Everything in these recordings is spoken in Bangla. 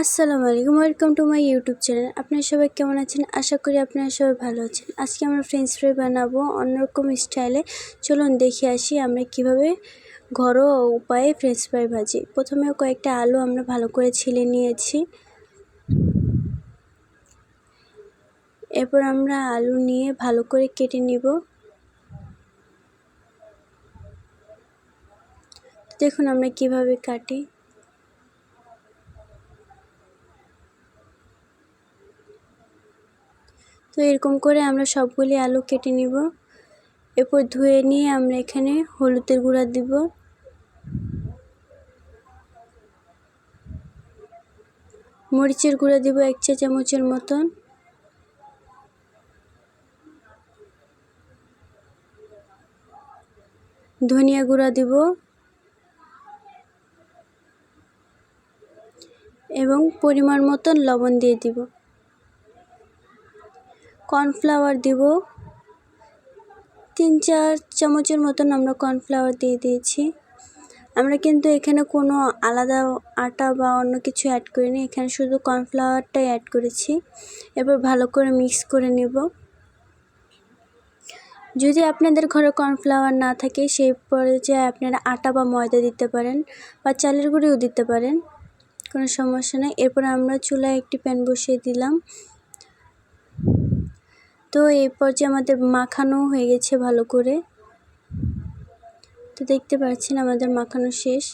আসসালামু আলাইকুম welcome to my YouTube channel আপনারা সবাই কেমন আছেন? আশা করি আপনারা সবাই ভালো আছেন। আজকে আমরা ফ্রেঞ্চ ফ্রাই বানাবো অন্যরকম স্টাইলে চলুন দেখে আসি আমরা কীভাবে ঘরোয়া উপায়ে ফ্রেঞ্চ ফ্রাই ভাজি। প্রথমে কয়েকটা আলু আমরা ভালো করে ছিলে নিয়েছি। এরপর আমরা আলু নিয়ে ভালো করে কেটে নিব। দেখুন আমরা কীভাবে কাটি। তো এরকম করে আমরা সবগুলি আলু কেটে নিব। এরপর ধুয়ে নিয়ে আমরা এখানে হলুদের গুঁড়া দিব। মরিচের গুঁড়া দিব এক চা চামচের মতন। ধনিয়া গুঁড়া দিব। এবং পরিমাণ মতন লবণ দিয়ে দিব। কর্নফ্লাওয়ার দিব। তিন চার চামচের মতন আমরা কর্নফ্লাওয়ার দিয়ে দিয়েছি। আমরা কিন্তু এখানে কোনো আলাদা আটা বা অন্য কিছু অ্যাড করিনি। এখানে শুধু কর্নফ্লাওয়ারটাই অ্যাড করেছি। এবার ভালো করে মিক্স করে নেব। যদি আপনাদের ঘরে কর্নফ্লাওয়ার না থাকে, সেই পর্যায়ে আপনারা আটা বা ময়দা দিতে পারেন বা চালের গুঁড়িও দিতে পারেন। কোনো সমস্যা নেই। এরপর আমরা চুলায় একটি প্যান বসিয়ে দিলাম। তো এই পর্যায়ে আমাদের মাখানো হয়ে গেছে ভালো করে, তো দেখতে পাচ্ছেন আমাদের মাখানো শেষ।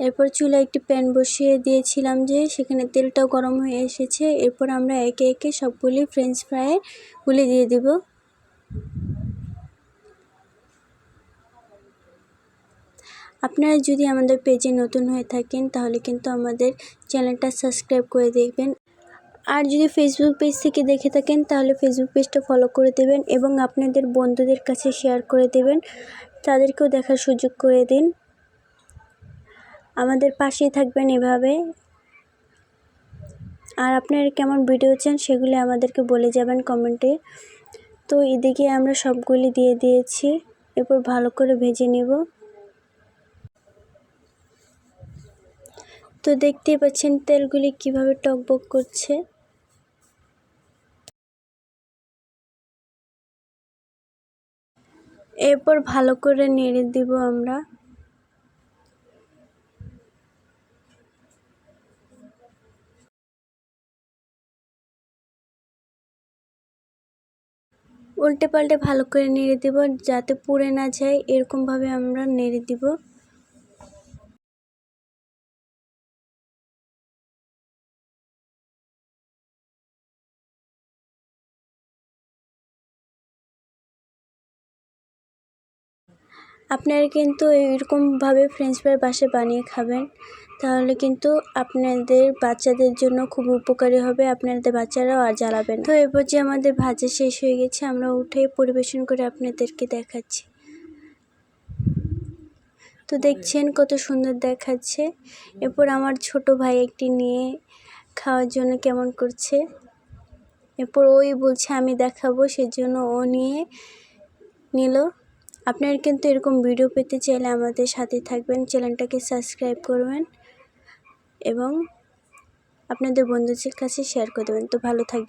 এরপর চুলায় একটি প্যান বসিয়ে দিয়েছিলাম যে সেখানে তেলটাও গরম হয়ে এসেছে। এরপর আমরা একে একে সবগুলি ফ্রেঞ্চ ফ্রাইয়ে গুলি দিয়ে দিব। আপনারা যদি আমাদের পেজে নতুন হয়ে থাকেন তাহলে কিন্তু আমাদের চ্যানেলটা সাবস্ক্রাইব করে দেখবেন। আর যদি ফেসবুক পেজ থেকে দেখে থাকেন, তাহলে ফেসবুক পেজটা ফলো করে দেবেন এবং আপনাদের বন্ধুদের কাছে শেয়ার করে দেবেন। তাদেরকেও দেখার সুযোগ করে দিন। আমাদের পাশেই থাকবেন এভাবে। আর আপনারা কেমন ভিডিও চান সেগুলি আমাদেরকে বলে যাবেন কমেন্টে তো এদিকে আমরা সবগুলি দিয়ে দিয়েছি। এরপর ভালো করে ভেজে নেব। তো দেখতেই পাচ্ছেন তেলগুলি কীভাবে টকবক করছে। এরপর ভালো করে নেড়ে দিব আমরা। উল্টে পাল্টে ভালো করে নেড়ে দেব যাতে পুড়ে না যায়, এরকমভাবে আমরা নেড়ে দিব। আপনারা কিন্তু এরকমভাবে ফ্রেঞ্চ ফ্রাই বাসে বানিয়ে খাবেন। তাহলে কিন্তু আপনাদের বাচ্চাদের জন্য খুব উপকারী হবে, আপনাদের বাচ্চারাও আর জ্বালাবেন তো এরপর যে আমাদের ভাজা শেষ হয়ে গেছে, আমরা উঠে পরিবেশন করে আপনাদেরকে দেখাচ্ছি। তো দেখছেন কত সুন্দর দেখাচ্ছে। এরপর আমার ছোট ভাই একটি নিয়ে খাওয়ার জন্য কেমন করছে। এরপর ওই বলছে, আমি দেখাবো। সেজন্য ও নিয়ে নিল। আপনারা কিন্তু এরকম ভিডিও পেতে চাইলে আমাদের সাথে থাকবেন, চ্যানেলটাকে সাবস্ক্রাইব করবেন এবং আপনাদের বন্ধুদের কাছে শেয়ার করে দেবেন। তো ভালো থাকবেন।